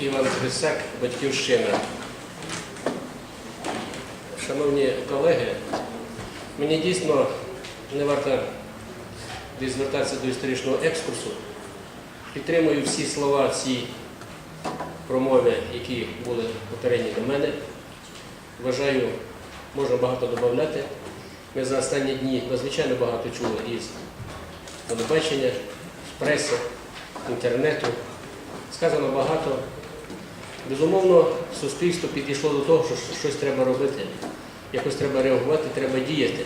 Іван Грисак, Батьківщина. Шановні колеги, мені дійсно не варто десь звертатися до історичного екскурсу. Підтримую всі слова, всі промови, які були попередні до мене. Вважаю, можна багато додати. Ми за останні дні надзвичайно багато чули із телебачення, з преси, інтернету. Сказано багато. Безумовно, суспільство підійшло до того, що щось треба робити, якось треба реагувати, треба діяти.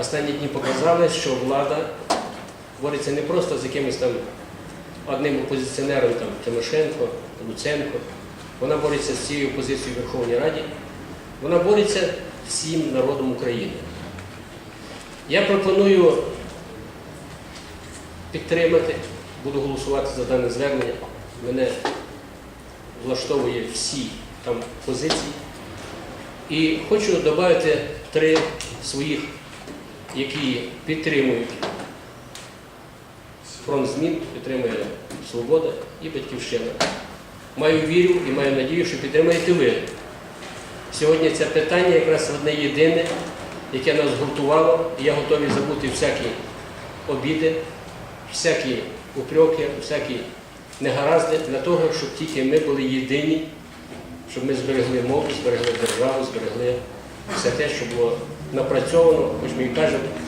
Останні дні показали, що влада бореться не просто з якимось там одним опозиціонером, там, Тимошенко, Луценко. Вона бореться з цією опозицією в Верховній Раді. Вона бореться всім народом України. Я пропоную підтримати, буду голосувати за дане звернення. Мене влаштовує всі там позиції. І хочу додати три своїх, які підтримують фронт змін, підтримує Свобода і Батьківщина. Маю віру і маю надію, що підтримаєте ви. Сьогодні це питання якраз одне єдине, яке нас гуртувало, я готовий забути всякі обіди, всякі упреки, всякі негаразди для того, щоб тільки ми були єдині, щоб ми зберегли мову, зберегли державу, зберегли все те, що було напрацьовано, хоч ми і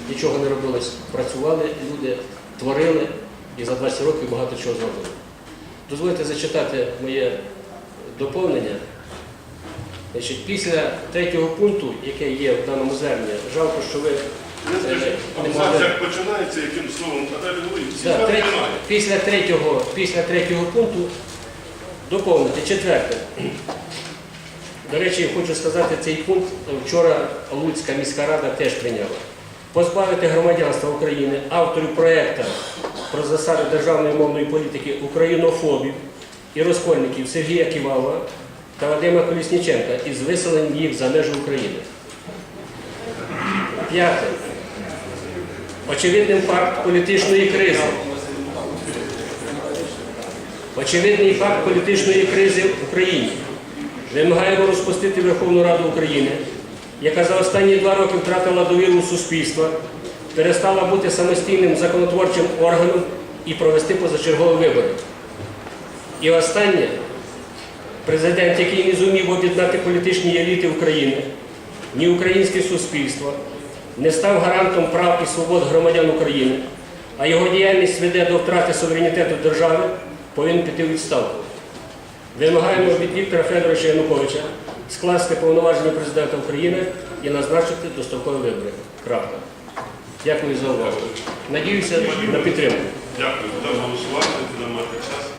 нічого не робилось. Працювали люди, творили і за 20 років багато чого зробили. Дозвольте зачитати моє доповнення. Значить, після третього пункту, який є в даному зверненні, жалко, що ви Як починається, яким словом, Да, після, третього, після третього пункту доповнити. Четверте. До речі, хочу сказати, цей пункт вчора Луцька міська рада теж прийняла. Позбавити громадянства України авторів проєкту про засади державної мовної політики українофобів і розкольників Сергія Ківалова та Вадима Колісніченка із виселенням їх за межі України. П'яте. Очевидним факт політичної кризи. Очевидний факт політичної кризи в Україні. Вимагаємо розпустити Верховну Раду України, яка за останні два роки втратила довіру суспільства, перестала бути самостійним законотворчим органом і провести позачергові вибори. І останнє, президент, який не зумів об'єднати політичні еліти України, ні українське суспільство, не став гарантом прав і свобод громадян України, а його діяльність веде до втрати суверенітету держави, повинен піти у відставку. Вимагаємо від Віктора Федоровича Януковича скласти повноваження президента України і назначити дострокові вибори. Крапка. Дякую за увагу. Надіюся на підтримку. Дякую. Будемо голосувати, будемо мати час.